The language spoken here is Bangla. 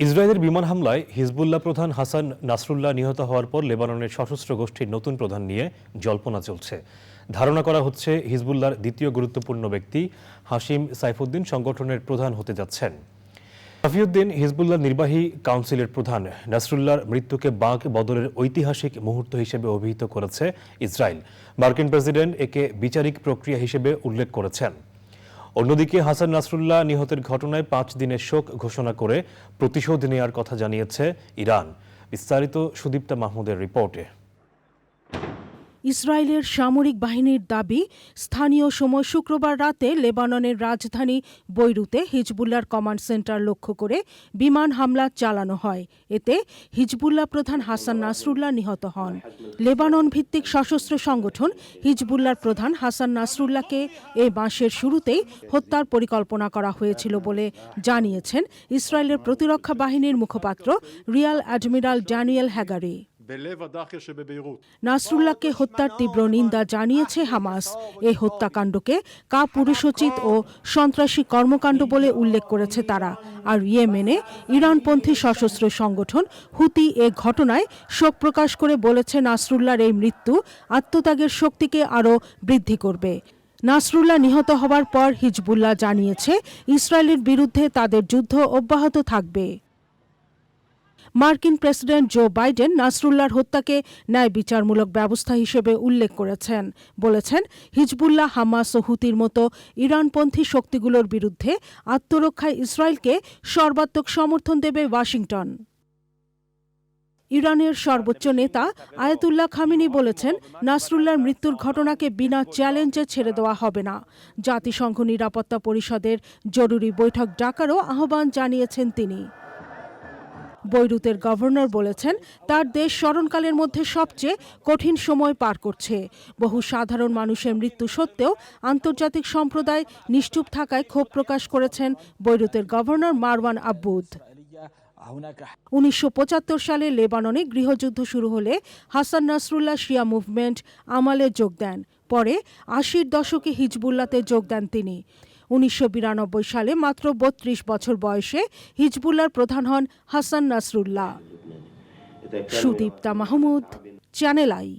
ইসরায়েলের বিমান হামলায় হিজবুল্লাহ প্রধান হাসান নাসরুল্লাহ নিহত হওয়ার পর লেবাননের সশস্ত্র গোষ্ঠীর নতুন প্রধান নিয়ে জল্পনা চলছে। ধারণা করা হচ্ছে হিজবুল্লাহর দ্বিতীয় গুরুত্বপূর্ণ ব্যক্তি হাসিম সাইফুদ্দিন সংগঠনের প্রধান হতে যাচ্ছেন। সাফিউদ্দিন হিজবুল্লাহ নির্বাহী কাউন্সিলের প্রধান, নাসরুল্লাহর মৃত্যুকে বাঁক বদলের ঐতিহাসিক মুহূর্ত হিসেবে অভিহিত করেছে ইসরায়েল। মার্কিন প্রেসিডেন্ট একে বিচারিক প্রক্রিয়া হিসেবে উল্লেখ করেছেন। অন্যদিকে হাসান নাসরুল্লাহ নিহতের ঘটনায় পাঁচ দিনের শোক ঘোষণা করে প্রতিশোধ নেওয়ার কথা জানিয়েছে ইরান। বিস্তারিত সুদীপ্তা মাহমুদের রিপোর্টে। ইসরায়েলের সামরিক বাহিনীর দাবি, স্থানীয় সময় শুক্রবার রাতে লেবাননের রাজধানী বৈরুতে হিজবুল্লার কমান্ড সেন্টার লক্ষ্য করে বিমান হামলা চালানো হয়। এতে হিজবুল্লাহ প্রধান হাসান নাসরুল্লাহ নিহত হন। লেবানন ভিত্তিক সশস্ত্র সংগঠন হিজবুল্লার প্রধান হাসান নাসরুল্লাহকে এ মাসের শুরুতেই হত্যার পরিকল্পনা করা হয়েছিল বলে জানিয়েছেন ইসরায়েলের প্রতিরক্ষা বাহিনীর মুখপাত্র রিয়াল অ্যাডমিরাল ড্যানিয়েল হ্যাগারি। নাসরুল্লাহকে হত্যার তীব্র নিন্দা জানিয়েছে হামাস। এই হত্যাকাণ্ডকে কা পুরুষোচিত ও সন্ত্রাসী কর্মকাণ্ড বলে উল্লেখ করেছে তারা। আর ইয়েমেনে ইরানপন্থী সশস্ত্র সংগঠন হুতি এ ঘটনায় শোক প্রকাশ করে বলেছে নাসরুল্লাহর এই মৃত্যু আত্মত্যাগের শক্তিকে আরও বৃদ্ধি করবে। নাসরুল্লাহ নিহত হওয়ার পর হিজবুল্লাহ জানিয়েছে ইসরায়েলের বিরুদ্ধে তাদের যুদ্ধ অব্যাহত থাকবে। মার্কিন প্রেসিডেন্ট জো বাইডেন নাসরুল্লাহর হত্যাকে ন্যায় বিচারমূলক ব্যবস্থা হিসেবে উল্লেখ করেছেন। বলেছেন, হিজবুল্লাহ, হামাস ও হুতির মতো ইরানপন্থী শক্তিগুলোর বিরুদ্ধে আত্মরক্ষায় ইসরায়েলকে সর্বাত্মক সমর্থন দেবে ওয়াশিংটন। ইরানের সর্বোচ্চ নেতা আয়াতুল্লাহ খামিনি বলেছেন, নাসরুল্লাহর মৃত্যুর ঘটনাকে বিনা চ্যালেঞ্জে ছেড়ে দেওয়া হবে না। জাতিসংঘ নিরাপত্তা পরিষদের জরুরি বৈঠক ডাকারও আহ্বান জানিয়েছেন তিনি। বৈরুতের গভর্নর বলেছেন, তার দেশ স্মরণকালের মধ্যে সবচেয়ে কঠিন সময় পার করছে। বহু সাধারণ মানুষের মৃত্যু সত্ত্বেও আন্তর্জাতিক সম্প্রদায় নিশ্চুপ থাকায় ক্ষোভ প্রকাশ করেছেন বৈরুতের গভর্নর মারওয়ান আব্বুদ। উনিশশো পঁচাত্তর সালে লেবাননে গৃহযুদ্ধ শুরু হলে হাসান নাসরুল্লাহ শিয়া মুভমেন্ট আমালে যোগ দেন। পরে আশির দশকে হিজবুল্লাতে যোগ দেন তিনি। উনিশশো বিরানব্বই সালে মাত্র বত্রিশ বছর বয়সে হিজবুল্লার প্রধান হন Hassan Nasrallah. Sudipta Mahmud channel I